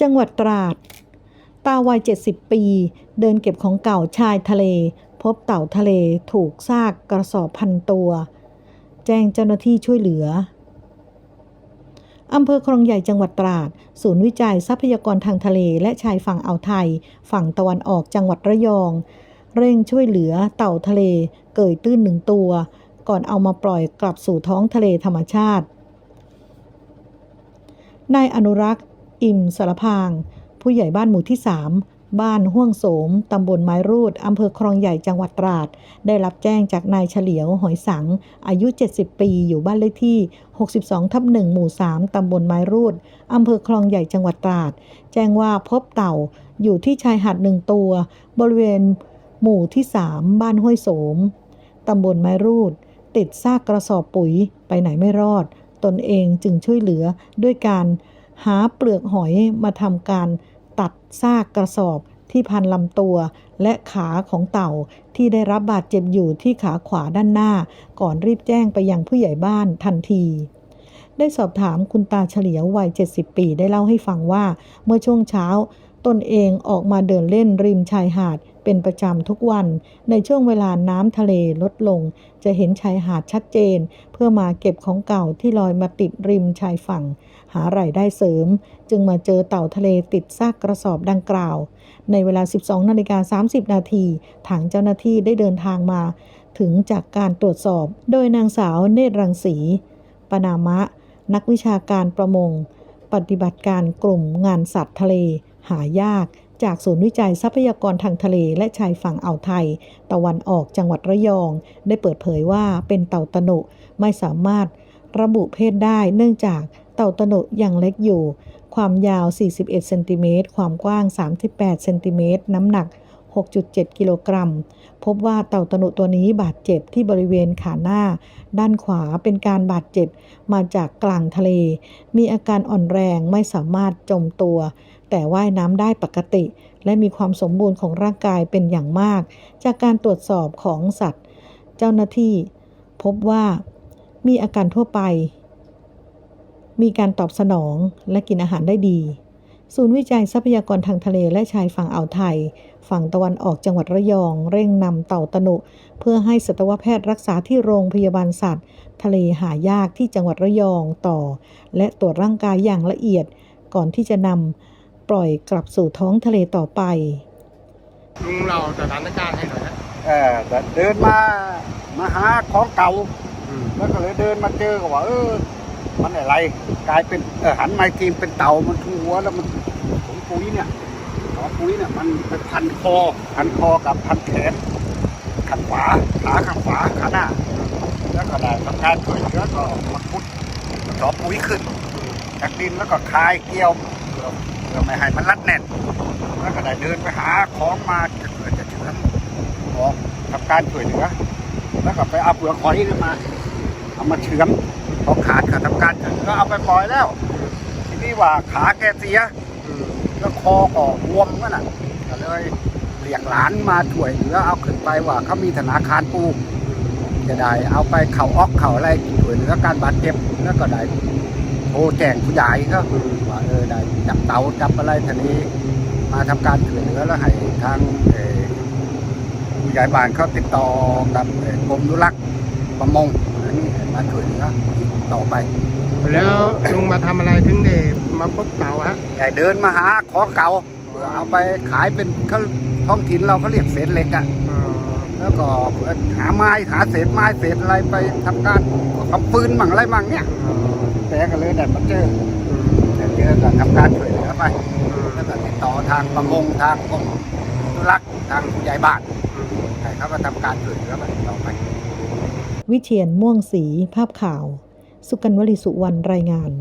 จังหวัดตราด ตาวัย 70 ปี เดินเก็บของเก่าชายทะเล พบเต่าทะเลถูกซากกระสอบพันตัว แจ้งเจ้าหน้าที่ช่วยเหลืออำเภอคลองใหญ่จังหวัดตราด ศูนย์วิจัยทรัพยากรทางทะเลและชายฝั่งอ่าวไทย ฝั่งตะวันออกจังหวัดระยอง เร่งช่วยเหลือเต่าทะเลเกยตื้นหนึ่งตัว ก่อนเอามาปล่อยกลับสู่ท้องทะเลธรรมชาติ นายอนุรักษ์ อิ่มสารพาง ผู้ใหญ่บ้านหมู่ที่ 3 บ้านห้วงโสม ตำบลไม้รูด อำเภอคลองใหญ่จังหวัดตราด ได้รับแจ้งจากนายเฉลียวหอยสัง อายุ 70 ปี อยู่บ้านเลขที่ 62 ทับ1หมู่ 3 ตำบลไม้รูด อำเภอคลองใหญ่จังหวัดตราด แจ้งว่าพบเต่าอยู่ที่ชายหาดหนึ่งตัว บริเวณหมู่ที่ 3 บ้านห้วยโสม ตำบลไม้รูด ติดซากกระสอบปุ๋ยไปไหนไม่รอด ตนเองจึงช่วยเหลือด้วยการ หาเปลือกหอยมาทำการตัดซากกระสอบที่พันลำตัว และขาของเต่าที่ได้รับบาดเจ็บอยู่ที่ขาขวาด้านหน้า ก่อนรีบแจ้งไปยังผู้ใหญ่บ้านทันที ได้สอบถามคุณตาเฉลียววัย 70 ปีได้เล่าให้ฟังว่า เมื่อช่วงเช้า ตนเองออกมาเดินเล่นริมชายหาดเป็นประจำทุกวัน ในช่วงเวลาน้ำทะเลลดลง จะเห็นชายหาดชัดเจน เพื่อมาเก็บของเก่าที่ลอยมาติดริมชายฝั่ง หาไรายได้เสริม จึงมาเจอเต่าทะเลติดซากกระสอบดังกล่าว ในเวลา 12 นาฬิกา 30 นาทีทางเจ้าหน้าที่ได้เดินทางมา ถึงจากการตรวจสอบ โดยนางสาวเนตรรังสี ปนามะ นักวิชาการประมง ปฏิบัติการกลุ่มงานสัตว์ทะเล หายากจากศูนย์วิจัยทรัพยากรทางทะเลและชายฝั่งอ่าวไทย ตะวันออกจังหวัดระยอง ได้เปิดเผยว่าเป็นเต่าตะหนุไม่สามารถระบุเพศได้เนื่องจากเต่าตะหนุยังเล็กอยู่ ความยาว 41 เซนติเมตร ความกว้าง 38 เซนติเมตร น้ำหนัก 6.7 กิโลกรัม พบว่าเต่าตะหนุตัวนี้บาดเจ็บที่บริเวณขาหน้า ด้านขวาเป็นการบาดเจ็บมาจากกลางทะเล มีอาการอ่อนแรงไม่สามารถจมตัว แต่ว่ายน้ำได้ปกติ และมีความสมบูรณ์ของร่างกายเป็นอย่างมาก จากการตรวจสอบของสัตว์ เจ้าหน้าที่ พบว่ามีอาการทั่วไป มีการตอบสนองและกินอาหารได้ดี ศูนย์วิจัยทรัพยากรทางทะเลและชายฝั่งอ่าวไทย ฝั่งตะวันออกจังหวัดระยอง เร่งนำเต่าตนุ เพื่อให้สัตวแพทย์รักษาที่โรงพยาบาลสัตว์ ทะเลหายากที่จังหวัดระยองต่อ และตรวจร่างกายอย่างละเอียดก่อนที่จะนำ ปล่อยกลับสู่ท้องทะเลต่อไป ลุงเราสถานการณ์ให้หน่อยนะเออแต่เดินมามาหาของเก่าแล้วก็เลยเดินมาเจอก็ว่าเออมันอะไร กลายเป็นเออหันมาอีกทีเป็นเต่ามันทุ่หัวแล้วมันถุงปุ๋ยเนี่ยถุงปุ๋ยเนี่ยมันไปพันคอพันคอกับพันแขนขันขวาขาข้างขวาขาหน้า แล้วก็ได้ทำการช่วยเหลือก็มาพุดกระสอบปุ๋ยขึ้นจากดินแล้วก็คลายเกลียวเพื่อไม่ให้มันรัดแน่นแล้วก็ได้เดินไปหาของมาจะเกิดจะเฉือนออกทำการช่วยเหลือแล้วก็ไปเอาเปลือกหอยขึ้นมาเอามาเฉือนพอขาดก็ทำการเฉือนก็เอาไปปล่อยแล้ว ทีนี้ว่าขาแกเสียแล้วคอก็บวมก็น่ะก็เลยเรียกหลานมาช่วยเหลือเอาขึ้นไปว่าเขามีธนาคารปูจะได้เอาไปเข่าออกเข่าอะไรช่วยเหลือการบาดเจ็บแล้วก็ได้ ทรแจ้งผู้ใหญ่ก็ว่าเออได้จับเต่าจับอะไรทีนี้ มาทำการช่วยเหลือแล้วให้ทางเอ่อผู้ใหญ่บ้านเขาติดต่อกับเอ่อกรมอนุรักษ์ประมงอันนี้ให้มาช่วยเหลือต่อไป แล้วลุงมาทำอะไรถึงได้มาพบเต่าฮะแต่เดินมาหาของเก่าเพื่อเอาไปขายเป็นเขาท้องถิ่นเราเขาเรียกเศษเหล็กอะอ๋อแล้วก็หาไม้หาเศษไม้เศษอะไรไปทำการทำปืนมั่งอะไรมั่งเนี่ยอ๋อ แต่ก็เลยแต่มาเจอแต่เจอก็ทำการช่วยเหลือไปแล้วก็ติดต่อทางประมงทางกรมอนุรักทางผู้ใหญ่บ้านให้เขาก็ทำการช่วยเหลือไปต่อไป วิเชียนม่วงสีภาพข่าว สุกันวลีสุวรรณรายงาน